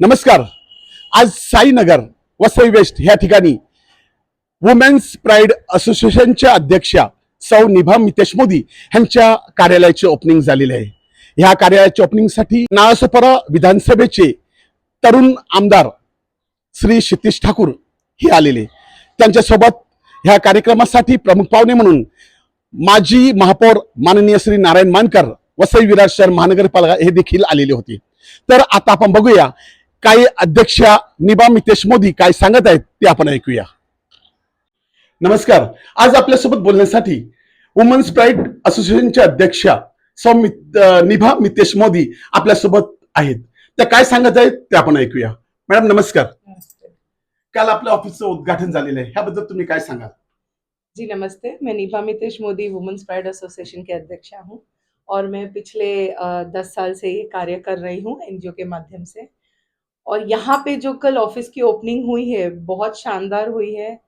नमस्कार. आज साईनगर वसई वेस्ट ह्या ठिकाणी वुमेन्स प्राईड असोसिएशनच्या अध्यक्षा सौ निभा मितेश मोदी यांच्या कार्यालयाचे ओपनिंग झालेले आहे. ह्या कार्यालयाच्या ओपनिंगसाठी नाळासोपारा विधानसभेचे तरुण आमदार श्री क्षितिश ठाकूर हे आलेले. त्यांच्यासोबत ह्या कार्यक्रमासाठी प्रमुख पाहुणे म्हणून माजी महापौर माननीय श्री नारायण मानकर वसई विराट शहर महानगरपालिका हे देखील आलेले होते. तर आता आपण बघूया काय अध्यक्षा निबा मितेश मोदी काय सांगत आहेत ते आपण ऐकूया. नमस्कार. आज आपल्यासोबत बोलण्यासाठी वुमन्स प्राईड असोसिएशनच्या अध्यक्षा सौ मित- निभा मितेश मोदी आपल्यासोबत आहेत. त्या काय सांगत आहेत ते आपण ऐकूया. मॅडम नमस्कार. काल आपल्या ऑफिसचं उद्घाटन झालेलं आहे. ह्याबद्दल तुम्ही काय सांगाल? जी नमस्ते. मैं Neepa Mitesh Modi women's pride association के अध्यक्षा हूँ और मैं पिछले दस साल से ये कार्य कर रही हूँ एनजीओ के माध्यम से. और यहाँ पे जो कल ऑफ़िस की ओपनिंग हुई है, बहुत शानदार हुई है।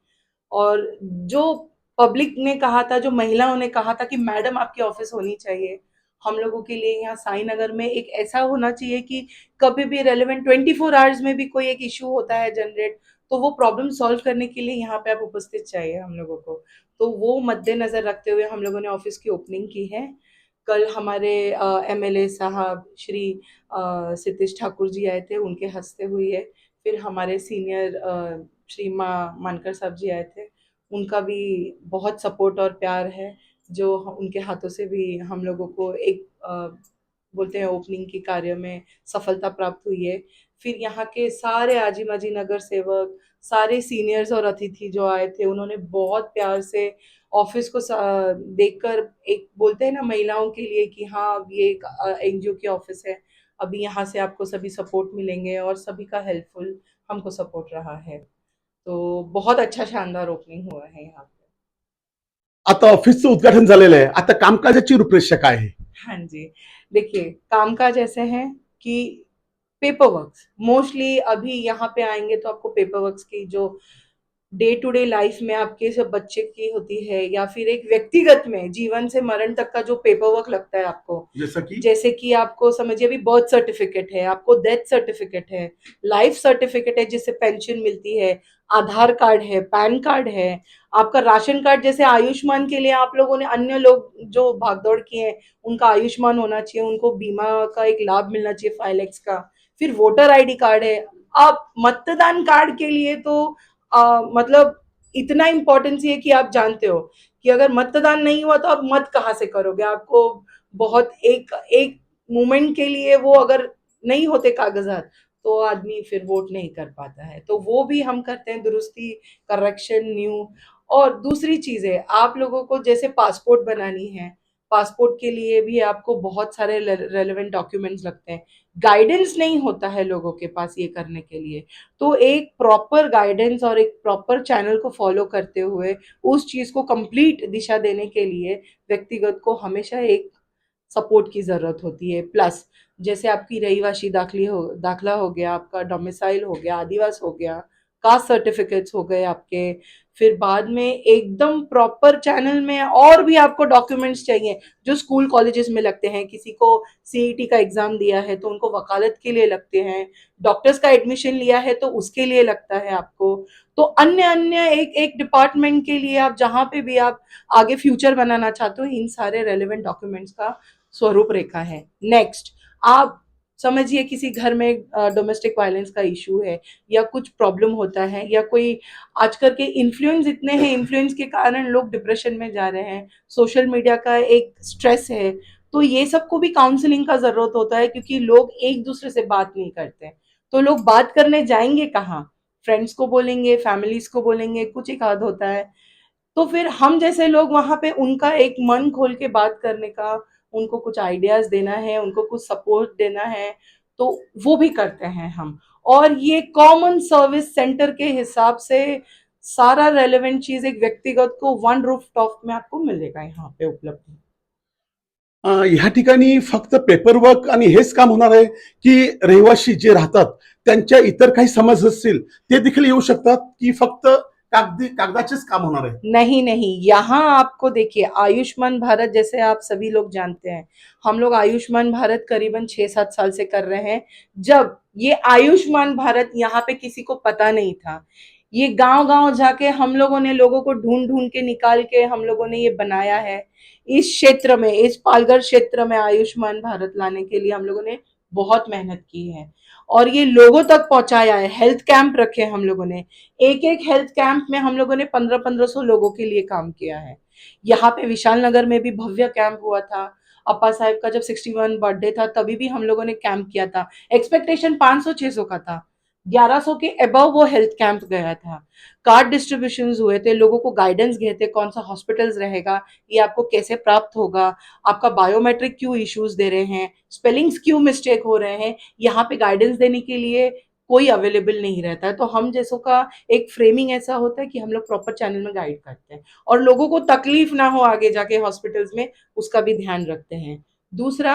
और जो पब्लिक ने कहा था, जो महिलाओं ने कहा था कि मैडम आपकी ऑफ़िस होनी चाहिए, हम लोगों के लिए यहाँ साई नगर में एक ऐसा होना चाहिए कि कभी भी रेलिवेंट ट्वेंटी फोर आवर्स में भी कोई एक इशू होता है जनरेट तो वो प्रॉब्लम सॉल्व करने के लिए यहाँ पे आप उपस्थित चाहिए हम लोगों को। तो वो मद्देनजर रखते हुए हम लोगों ने ऑफ़िस की ओपनिंग की है। कल हमारे एम एल ए साहब श्री सितेश ठाकुर जी आए थे उनके हँसते हुई है। फिर हमारे सीनियर श्री माँ मानकर साहब जी आए थे। उनका भी बहुत सपोर्ट और प्यार है जो उनके हाथों से भी हम लोगों को एक अ, बोलते हैं ओपनिंग की कार्य में सफलता प्राप्त हुई है। फिर यहाँ के सारे आजी माजी नगर सेवक सारे सीनियर्स और अतिथि जो आए थे उन्होंने बहुत प्यार से ऑफ़िस को देखकर एक बोलते हैं ना महिलाओं के लिए कि हाँ ये एक एनजीओ की ऑफ़िस है अभी यहाँ से आपको सभी सपोर्ट मिलेंगे और सभी का हेल्पफुल हमको सपोर्ट रहा है। तो बहुत अच्छा शानदार ओपनिंग हुआ है यहाँ पे। आता ऑफिसचं उद्घाटन झालेलं आहे. आता कामकाजाची रूपरेषा काय आहे? हाँ जी. देखिए कामकाज ऐसे हैं कि पेपर वर्क्स मोस्टली अभी यहाँ पे आएँगे तो आपको पेपर वर्क्स की जो डे टू डे लाइफ में आपके सब बच्चे की होती है या फिर एक व्यक्तिगत में जीवन से मरण तक का जो पेपर वर्क लगता है आपको। जसं की? जैसे कि आपको समझिए अभी बर्थ सर्टिफिकेट है आपको डेथ सर्टिफिकेट है लाइफ सर्टिफिकेट है जिससे पेंशन मिलती है आधार कार्ड है पैन कार्ड है आपका राशन कार्ड जैसे आयुष्मान के लिए आप लोगों ने अन्य लोग जो भागदौड़ किए हैं उनका आयुष्मान होना चाहिए उनको बीमा का एक लाभ मिलना चाहिए फाइव का। फिर वोटर आईडी कार्ड है। अब मतदान कार्ड के लिए तो आ, मतलब इतना इम्पोर्टेंस है कि आप जानते हो कि अगर मतदान नहीं हुआ तो आप मत कहाँ से करोगे? आपको बहुत एक एक मोमेंट के लिए वो अगर नहीं होते कागजात तो आदमी फिर वोट नहीं कर पाता है। तो वो भी हम करते हैं दुरुस्ती करेक्शन न्यू और दूसरी चीज़ है आप लोगों को जैसे पासपोर्ट बनानी है पासपोर्ट के लिए भी आपको बहुत सारे रेलेवेंट डॉक्यूमेंट्स लगते हैं। गाइडेंस नहीं होता है लोगों के पास ये करने के लिए। तो एक प्रॉपर गाइडेंस और एक प्रॉपर चैनल को फॉलो करते हुए उस चीज़ को कंप्लीट दिशा देने के लिए व्यक्तिगत को हमेशा एक सपोर्ट की ज़रूरत होती है। प्लस जैसे आपकी रहीवासी दाखली हो, दाखला हो गया, आपका डोमिसाइल हो गया, आदिवास हो गया कास्ट सर्टिफिकेट्स हो गए आपके। फिर बाद में एकदम प्रॉपर चैनल में और भी आपको डॉक्यूमेंट्स चाहिए, जो स्कूल कॉलेजेस में लगते हैं। किसी को सीईटी का एग्ज़ाम दिया है तो उनको वकालत के लिए लगते हैं। डॉक्टर्स का एडमिशन लिया है तो उसके लिए लगता है आपको। तो अन्य अन्य एक एक डिपार्टमेंट के लिए आप जहाँ पे भी आप आगे फ्यूचर बनाना चाहते हो, इन सारे रेलिवेंट डॉक्यूमेंट्स का स्वरूप रेखा है। नेक्स्ट आप समझिए किसी घर में डोमेस्टिक वायलेंस का इशू है, या कुछ प्रॉब्लम होता है, या कोई आजकल के इन्फ्लुएंस इतने हैं इन्फ्लुएंस के कारण लोग डिप्रेशन में जा रहे हैं सोशल मीडिया का एक स्ट्रेस है तो ये सबको भी काउंसलिंग का ज़रूरत होता है, क्योंकि लोग एक दूसरे से बात नहीं करते। तो लोग बात करने जाएँगे कहाँ? फ्रेंड्स को बोलेंगे फैमिलीज़ को बोलेंगे, कुछ एक आध होता है। तो फिर हम जैसे लोग वहाँ पे उनका एक मन खोल के बात करने का उनको कुछ आइडियाज़ देना है उनको कुछ सपोर्ट देना है तो वो भी करते हैं हम। और ये कॉमन सर्विस सेंटर के हिसाब से सारा रेलेवेंट चीज़ एक व्यक्तिगत को वन रूफ टॉप में आपको मिलेगा यहाँ पे उपलब्ध। या ह्या ठिकाणी फक्त पेपर वर्क आणि हेच काम होणार आहे की रहिवासी जे राहतात त्यांच्या इतर काही समज असतील ते देखील येऊ शकतात की फक्त कागदी काम होणार आहे. नहीं नहीं, यहाँ आपको देखिए, आयुष्मान भारत जैसे आप सभी लोग जानते हैं। हम लोग आयुष्मान भारत करीबन छह सात साल से कर रहे हैं। जब ये आयुष्मान भारत यहाँ पे किसी को पता नहीं था, ये गाँव गाँव जाके हम लोगों ने लोगों को ढूंढ ढूंढ के निकाल के हम लोगों ने ये बनाया है। इस क्षेत्र में, इस पालघर क्षेत्र में आयुष्मान भारत लाने के लिए हम लोगों ने बहुत मेहनत की है। और ये लोगों तक पहुँचाया है। हेल्थ कैंप रखे हम लोगों ने। एक एक हेल्थ कैंप में हम लोगों ने पंद्रह पंद्रह सौ लोगों के लिए काम किया है। यहाँ पे विशाल नगर में भी भव्य कैंप हुआ था। अप्पा साहेब का जब 61 बर्थडे था, तभी भी हम लोगों ने कैंप किया था। एक्सपेक्टेशन पाँच सौ छः सौ का था। 1100 के अबव वो हेल्थ कैंप गया था। कार्ड डिस्ट्रीब्यूशन हुए थे, लोगों को गाइडेंस गए थे, कौन सा हॉस्पिटल्स रहेगा, ये आपको कैसे प्राप्त होगा, आपका बायोमेट्रिक क्यों इश्यूज़ दे रहे हैं स्पेलिंग्स क्यों मिस्टेक हो रहे हैं, यहाँ पे गाइडेंस देने के लिए कोई अवेलेबल नहीं रहता। है तो हम जैसों का एक फ्रेमिंग ऐसा होता है कि हम लोग प्रॉपर चैनल में गाइड करते हैं और लोगों को तकलीफ़ ना हो आगे जाके हॉस्पिटल्स में, उसका भी ध्यान रखते हैं। दूसरा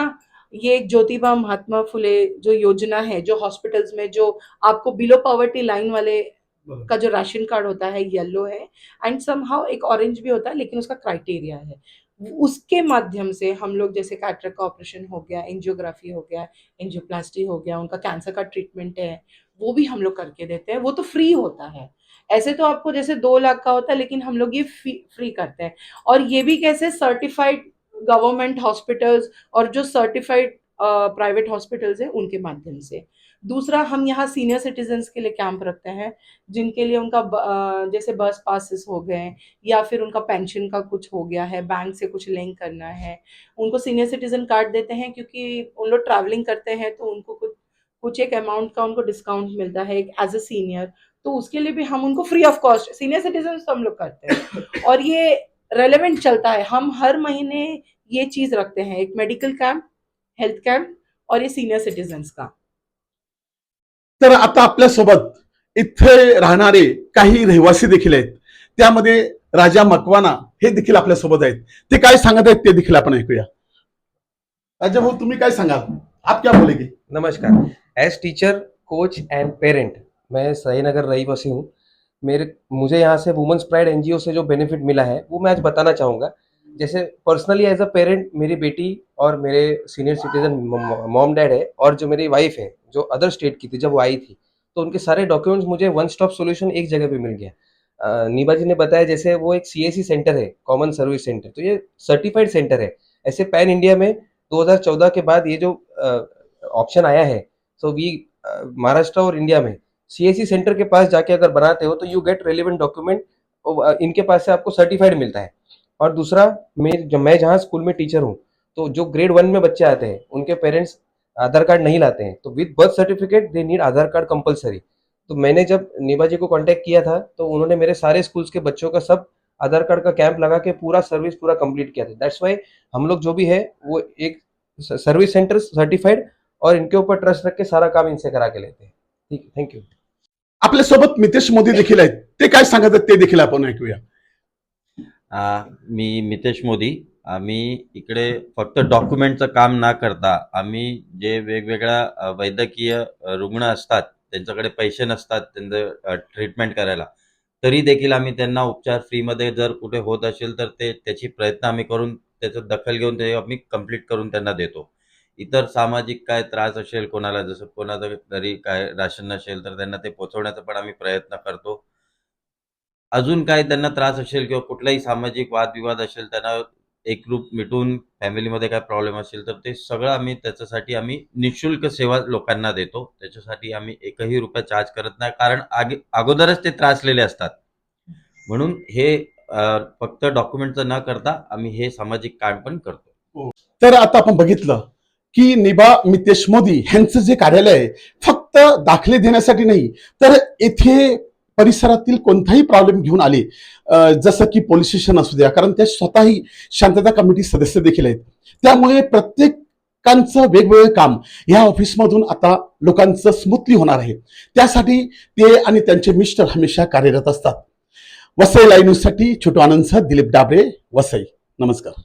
ये एक ज्योतिबा महात्मा फुले जो योजना है जो हॉस्पिटल्स में जो आपको बिलो पॉवर्टी लाइन वाले का जो राशन कार्ड होता है येलो है एंड समहाउ एक ऑरेंज भी होता है लेकिन उसका क्राइटेरिया है। उसके माध्यम से हम लोग जैसे कैटरेक्ट का ऑपरेशन हो गया एंजियोग्राफी हो गया एंजियोप्लास्टी हो गया उनका कैंसर का ट्रीटमेंट है वो भी हम लोग करके देते हैं वो तो फ्री होता है। ऐसे तो आपको जैसे दो लाख का होता है लेकिन हम लोग ये फ्री करते हैं। और ये भी कैसे सर्टिफाइड गवर्नमेंट हॉस्पिटल्स और जो सर्टिफाइड प्राइवेट हॉस्पिटल्स हैं, उनके माध्यम से। दूसरा, हम यहाँ सीनियर सिटीजन्स के लिए कैंप रखते हैं, जिनके लिए उनका ब- जैसे बस पासिस हो गए, या फिर उनका पेंशन का कुछ हो गया है बैंक से कुछ लिंक करना है, उनको सीनियर सिटीजन कार्ड देते हैं, क्योंकि उन लोग ट्रैवलिंग करते हैं तो उनको कुछ कुछ एक अमाउंट का उनको डिस्काउंट मिलता है एज अ सीनियर तो उसके लिए भी हम उनको free of cost senior citizen तो हम लोग करते हैं। और ये रेलेवेंट चलता है। हम हर महीने ये चीज़ रखते हैं एक मेडिकल कैंप हेल्थ कैंप और ये सीनियर सिटीजन्स का। तर आता आपल्यासोबत इथे राहणारे काही रहिवासी देखील आहेत. त्यामध्ये राजा मकवाना हे देखील आपल्यासोबत आहेत. ते काय सांगत आहेत ते देखील आपण ऐकूया. राजा भाऊ तुम्ही काय सांगाल? आप क्या बोलेगे? नमस्कार. As teacher coach and parent मैं सहीनगर रहीवासी हूँ। मेरे, मुझे यहाँ से वुमेंस प्राइड एनजीओ से जो बेनिफिट मिला है, वो मैं आज बताना चाहूँगा। जैसे पर्सनली एज अ पेरेंट मेरी बेटी और मेरे सीनियर सिटीजन मॉम डैड है और जो मेरी वाइफ है, जो अदर स्टेट की थी, जब वो आई थी तो उनके सारे डॉक्यूमेंट्स मुझे वन स्टॉप सॉल्यूशन एक जगह पे मिल गया। नीबा जी ने बताया जैसे वो एक सीएससी सेंटर है कॉमन सर्विस सेंटर तो ये सर्टिफाइड सेंटर है। ऐसे पैन इंडिया में 2014 के बाद ये जो ऑप्शन आया है सो वी महाराष्ट्र और इंडिया में सीएससी सेंटर के पास जाके अगर बनाते हो तो यू गेट रेलिवेंट डॉक्यूमेंट इनके पास से आपको सर्टिफाइड मिलता है। और दूसरा, मैं मैं जहाँ स्कूल में टीचर हूँ तो जो ग्रेड वन में बच्चे आते हैं, उनके पेरेंट्स आधार कार्ड नहीं लाते हैं तो with birth certificate they need Aadhaar card compulsory तो मैंने जब नीबा जी को कांटेक्ट किया था तो उन्होंने मेरे सारे स्कूल्स के बच्चों का सब आधार कार्ड का कैंप लगा के पूरा सर्विस पूरा कंप्लीट किया था। दैट्स वाई हम लोग जो भी है, वो एक सर्विस सेंटर सर्टिफाइड और इनके ऊपर ट्रस्ट रख के सारा काम इनसे करा के लेते हैं। ठीक है थैंक यू आपल्यासोबत मितेश मोदी देखील आहेत. ते काय सांगत आहेत ते देखील आपण ऐकूया. मी मितेश मोदी. आम्ही इकडे फक्त डॉक्युमेंटचं काम ना करता आम्ही जे वेगवेगळ्या वैद्यकीय रुग्ण असतात त्यांच्याकडे पैसे नसतात त्यांचं ट्रीटमेंट करायला. तरी देखील आम्ही त्यांना उपचार फ्रीमध्ये जर कुठे होत असेल तर ते त्याची प्रयत्न आम्ही करून त्याचं दखल घेऊन ते आम्ही कंप्लीट करून त्यांना देतो. इतर सामाजिक काय त्रास असेल कोणाला जसं कोणाचं घरी काय राशन नसेल तर त्यांना ते पोचवण्याचा पण आम्ही प्रयत्न करतो. अजून काही त्यांना त्रास असेल किंवा कुठलाही सामाजिक वादविवाद असेल त्यांना एकरूप मिटून फॅमिलीमध्ये काय प्रॉब्लेम असेल तर ते सगळं आम्ही त्याच्यासाठी आम्ही निशुल्क सेवा लोकांना देतो. त्याच्यासाठी आम्ही एकही रुपया चार्ज करत नाही. कारण आगे अगोदरच ते त्रासलेले असतात. म्हणून हे फक्त डॉक्युमेंटचं न करता आम्ही हे सामाजिक काम पण करतो. तर आता आपण बघितलं की निबा मितेश मोदी यांचं जे कार्यालय आहे फक्त दाखले देण्यासाठी नाही तर येथे परिसरातील कोणताही प्रॉब्लेम घेऊन आले जसं की पोलीस स्टेशन असू द्या कारण त्या स्वतःही शांतता कमिटी सदस्य देखील आहेत. त्यामुळे प्रत्येकांचं वेगवेगळं काम या ऑफिसमधून आता लोकांचं स्मूथली होणार आहे. त्यासाठी ते आणि त्यांचे मिस्टर हमेशा कार्यरत असतात. वसई लाईव्ह न्यूजसाठी छोटू आनंदसह दिलीप डाबरे वसई. नमस्कार.